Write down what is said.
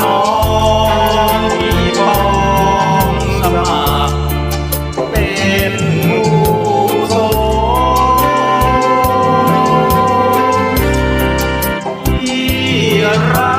น้องที่มองสมัเป็นผู้ทรงยร